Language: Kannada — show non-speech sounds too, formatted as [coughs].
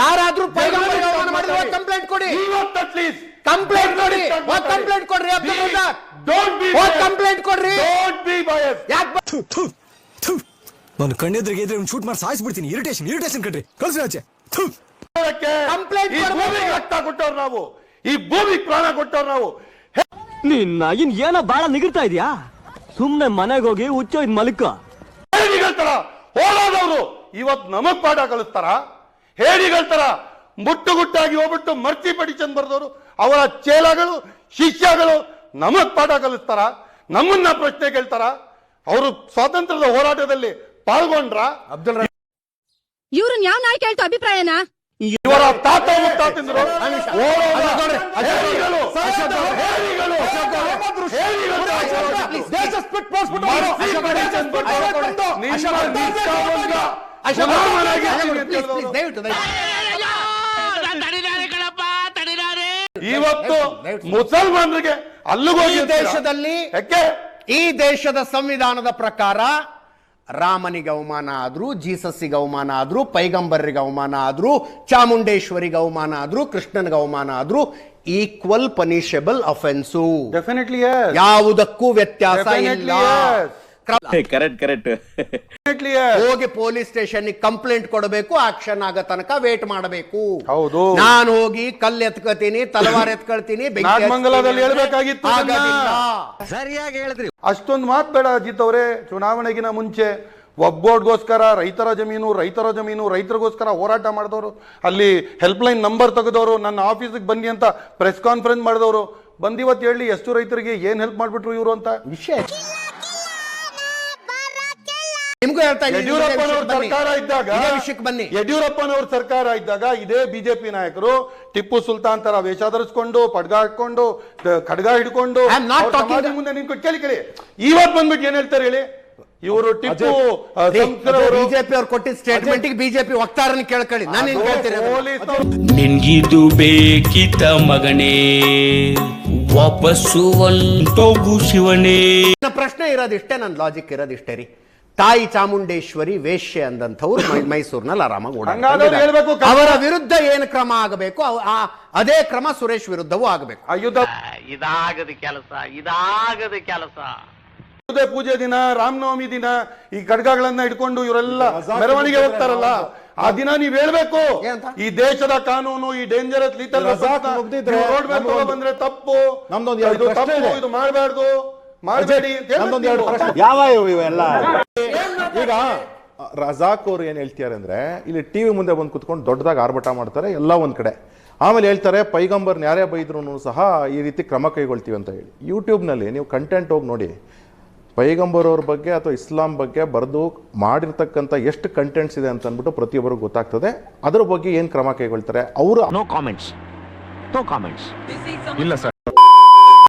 ಯಾರಾದ್ರೂ Journalist ಅವಮಾನ ಮಾಡಿದ್ರೆ ಕಂಪ್ಲೇಂಟ್ ಕೊಡಿ. ಕಂಪ್ಲೇಂಟ್ ಕೊಡಿ. ಹೋಗ್ ಕಂಪ್ಲೇಂಟ್ ಕೊಡ್ರಿ ಅಬ್ದುಲ್ ರಜಾಕ್. ಹೋಗ್ biased. ಕಂಪ್ಲೇಂಟ್ ಕೊಡ್ರಿ. Don't be biased. ಯಾಕೆ ನಾನು ಕಣ್ಣೆದ್ರಿಗೆ ಇದ್ರೆ ಶೂಟ್ ಮಾಡಿ ಸಾಯಿಸ್ಬಿಡ್ತೀನಿ. ಇರಿಟೇಷನ್ ಇರಿಟೇಷನ್ ಕಣ್ರಿ. ಕಳ್ಸಿ ಆಚೆ. ಅದಕ್ಕೆ ಈ ಭೂಮಿಗೆ ರಕ್ತ ಕೊಟ್ಟವ್ರು ನಾವು. ಈ ಭೂಮಿಗೆ ಪ್ರಾಣ ಕೊಟ್ಟವ್ರು ನಾವು. ನಿನ್ನ ಇನ್ ಏನೋ ಬಾಳ ನಿಗಿರ್ತಾ ಇದೀಯಾ? ಸುಮ್ನೆ ಮನೆಗೆ ಹೋಗಿ ಹುಚ್ಚೋ ಇದ್ ಮಲ್ಕ. ಹೋರಾದವರು ಇವತ್ ನಮಗ್ ಪಾಠ ಕಲಿಸ್ತಾರ? ಹೇಡಿಗಳ ತರ ಮುಟ್ಟುಗುಟ್ಟಾಗಿ ಹೋಗ್ಬಿಟ್ಟು ಮರ್ತಿ ಪಡಿಚಂದ್ ಬರ್ದವರು ಅವರ ಚೇಲಗಳು ಶಿಷ್ಯಗಳು ನಮಗ್ ಪಾಠ ಕಲಿಸ್ತಾರ ನಮ್ಮನ್ನ ಪ್ರಶ್ನೆ ಕೇಳ್ತಾರ ಅವರು ಸ್ವಾತಂತ್ರ್ಯದ ಹೋರಾಟದಲ್ಲಿ ಪಾಲ್ಗೊಂಡ್ರ ಅಬ್ದುಲ್ ಇವ್ರನ್ನ ಯಾವ ನಾಯಿ ಕೇಳ್ತು ಅಭಿಪ್ರಾಯನ ಇವರ ತಾತ ಮುತ್ತಾತಿದ್ರು ದೇಶ ಸ್ಪಿಟ್ ದಯವಿಟ್ಟು ಇವತ್ತು ಮುಸಲ್ಮಾನರಿಗೆ ಅಲ್ಲಿಗೂ ಈ ದೇಶದಲ್ಲಿ ಈ ದೇಶದ ಸಂವಿಧಾನದ ಪ್ರಕಾರ ರಾಮನಿಗೆ ಅವಮಾನ ಆದ್ರೂ ಜೀಸಸ್ಸಿಗೆ ಅವಮಾನ ಆದ್ರೂ ಪೈಗಂಬರ್ರಿಗೆ ಅವಮಾನ ಆದ್ರೂ ಚಾಮುಂಡೇಶ್ವರಿಗೆ ಅವಮಾನ ಆದ್ರೂ ಕೃಷ್ಣನಿಗೆ ಅವಮಾನ ಆದ್ರೂ ಈಕ್ವಲ್ ಪನಿಷಬಲ್ ಅಫೆನ್ಸು ಡೆಫಿನೆಟ್ಲಿ ಯಾವುದಕ್ಕೂ ವ್ಯತ್ಯಾಸ ಇಲ್ಲ. ಕರೆಕ್ಟ್ ಕರೆಕ್ಟ್ ಹೋಗಿ ಪೊಲೀಸ್ ಸ್ಟೇಷನ್ ಕಂಪ್ಲೇಂಟ್ ಕೊಡಬೇಕು ಆಕ್ಷನ್ ಆಗೋ ತನಕ ವೇಟ್ ಮಾಡಬೇಕು. ಹೌದು. ನಾನು ಹೋಗಿ ಕಲ್ಲು ಎತ್ಕೋತೀನಿ ತಲವಾರ್ ಎತ್ಕೊಳ್ತೀನಿ ಬೆಂಕಿ ನಾಗಮಂಗಲದಲ್ಲಿ ಹೇಳ್ಬೇಕಾಗಿತ್ತು ಸರಿಯಾಗಿ ಹೇಳಿದ್ರಿ. ಅಷ್ಟೊಂದು ಮಾತು ಬೇಡ ಅಜಿತ್ ಅವರೇ. ಚುನಾವಣೆಗಿನ ಮುಂಚೆ ಒಬ್ಬೋಡ್ಗೋಸ್ಕರ ರೈತರ ಜಮೀನು ರೈತರ ಜಮೀನು ರೈತರಿಗೋಸ್ಕರ ಹೋರಾಟ ಮಾಡಿದವರು. ಅಲ್ಲಿ ಹೆಲ್ಪ್ಲೈನ್ ನಂಬರ್ ತೆಗೆದವರು ನನ್ನ ಆಫೀಸಿಗೆ ಬನ್ನಿ ಅಂತ ಪ್ರೆಸ್ ಕಾನ್ಫರೆನ್ಸ್ ಮಾಡಿದವರು. ಬಂದಿವತ್ತು ಹೇಳಿ ಎಷ್ಟು ರೈತರಿಗೆ ಏನ್ ಹೆಲ್ಪ್ ಮಾಡ್ಬಿಟ್ರು ಇವರು ಅಂತ? ವಿಷಯ ನಿಮ್ಗೂ ಹೇಳ್ತಾ ಯಡಿಯೂರಪ್ಪನವ್ರ ಸರ್ಕಾರ ಇದ್ದಾಗ ಇದೇ ವಿಷಯಕ್ಕೆ ಬನ್ನಿ. ಯಡಿಯೂರಪ್ಪನವ್ರ ಸರ್ಕಾರ ಇದ್ದಾಗ ಇದೇ ಬಿಜೆಪಿ ನಾಯಕರು ಟಿಪ್ಪು ಸುಲ್ತಾನ್ ತರ ವೇಷ ಧರಿಸ್ಕೊಂಡು ಪಡ್ಗ ಹಾಕೊಂಡು ಖಡ್ಗ ಹಿಡ್ಕೊಂಡು I am not ಅವ್ರ talking- ಸಮಾಧಿ ಮುಂದೆ ನಿಂತ್ಕೊಂಡು ಕೇಳಿ ಕೇಳಿ. ಇವತ್ತು ಬಂದ್ಬಿಟ್ಟು ಏನ್ ಹೇಳ್ತಾರೆ ಹೇಳಿ? ಇವರು ಟಿಪ್ಪು ಬಿಜೆಪಿ ಅವ್ರು ಕೊಟ್ಟಿದ್ದ ಸ್ಟೇಟ್ಮೆಂಟ್ ಬಿಜೆಪಿ ವಕ್ತಾರನ ಕೇಳ್ಕೊಳ್ಳಿ ನಾನು ಏನ್ ಕೇಳ್ತೀನಿ ನಿನ್ಗಿದು ಬೇಕಿತ ಮಗನೇ? ವಾಪಸ್ಸು ಒಂಟೋಗು ಶಿವನೇ. ಪ್ರಶ್ನೆ ಇರೋದಿಷ್ಟೇ ನನ್ನ ಲಾಜಿಕ್ ಇರೋದಿಷ್ಟೇ ರೀ. ತಾಯಿ ಚಾಮುಂಡೇಶ್ವರಿ ವೇಶ್ಯೆ ಅಂದಂಥವ್ರು [coughs] ಮೈಸೂರಿನಲ್ಲಿ ಆರಾಮಾಗಿ ಓಡಾಡಬೇಕು. ಅವರ ವಿರುದ್ಧ ಏನು ಕ್ರಮ ಆಗಬೇಕು? ಅದೇ ಕ್ರಮ ಸುರೇಶ್ ವಿರುದ್ಧವೂ ಆಗಬೇಕು. ಇದಾಗದ ಕೆಲಸ ಇದಾಗದ ಕೆಲಸ. ಪೂಜೆ ಪೂಜೆ ದಿನ ರಾಮನವಮಿ ದಿನ ಈ ಖಡ್ಗಗಳನ್ನ ಇಟ್ಕೊಂಡು ಇವರೆಲ್ಲ ಮೆರವಣಿಗೆ ಹೋಗ್ತಾರಲ್ಲ ಆ ದಿನ ನೀವ್ ಹೇಳ್ಬೇಕು. ಈ ದೇಶದ ಕಾನೂನು ಈ ಡೇಂಜರಸ್ ಲೀಟರ್ ರೋಡ್ ಮೇಲೆ ಬಂದ್ರೆ ತಪ್ಪು. ನಮ್ದೊಂದು ಎರಡು ಇದು ತಪ್ಪು ಇದು. ಮಾಡಬಾರ್ದು. ಮಾಡಬೇಡಿ ಯಾವ ಇವೆಲ್ಲ? ಈಗ ರಜಾಕ್ ಅವ್ರು ಏನ್ ಹೇಳ್ತಾರೆ ಅಂದ್ರೆ ಇಲ್ಲಿ ಟಿವಿ ಮುಂದೆ ಬಂದು ಕುತ್ಕೊಂಡು ದೊಡ್ಡದಾಗಿ ಆರ್ಭಟ ಮಾಡ್ತಾರೆ ಎಲ್ಲ ಒಂದ್ ಕಡೆ. ಆಮೇಲೆ ಹೇಳ್ತಾರೆ ಪೈಗಂಬರ್ನ ಯಾರೇ ಬೈದ್ರು ಸಹ ಈ ರೀತಿ ಕ್ರಮ ಕೈಗೊಳ್ತೀವಿ ಅಂತ ಹೇಳಿ. ಯೂಟ್ಯೂಬ್ನಲ್ಲಿ ನೀವು ಕಂಟೆಂಟ್ ಹೋಗಿ ನೋಡಿ. ಪೈಗಂಬರ್ ಅವ್ರ ಬಗ್ಗೆ ಅಥವಾ ಇಸ್ಲಾಂ ಬಗ್ಗೆ ಬರೆದು ಮಾಡಿರ್ತಕ್ಕಂಥ ಎಷ್ಟು ಕಂಟೆಂಟ್ಸ್ ಇದೆ ಅಂತ ಅಂದ್ಬಿಟ್ಟು ಪ್ರತಿಯೊಬ್ಬರಿಗೂ ಗೊತ್ತಾಗ್ತದೆ. ಅದ್ರ ಬಗ್ಗೆ ಏನು ಕ್ರಮ ಕೈಗೊಳ್ತಾರೆ? ಅವರು ನೋ ಕಾಮೆಂಟ್ಸ್ ನೋ ಕಾಮೆಂಟ್ಸ್ ಇಲ್ಲ ಸರ್.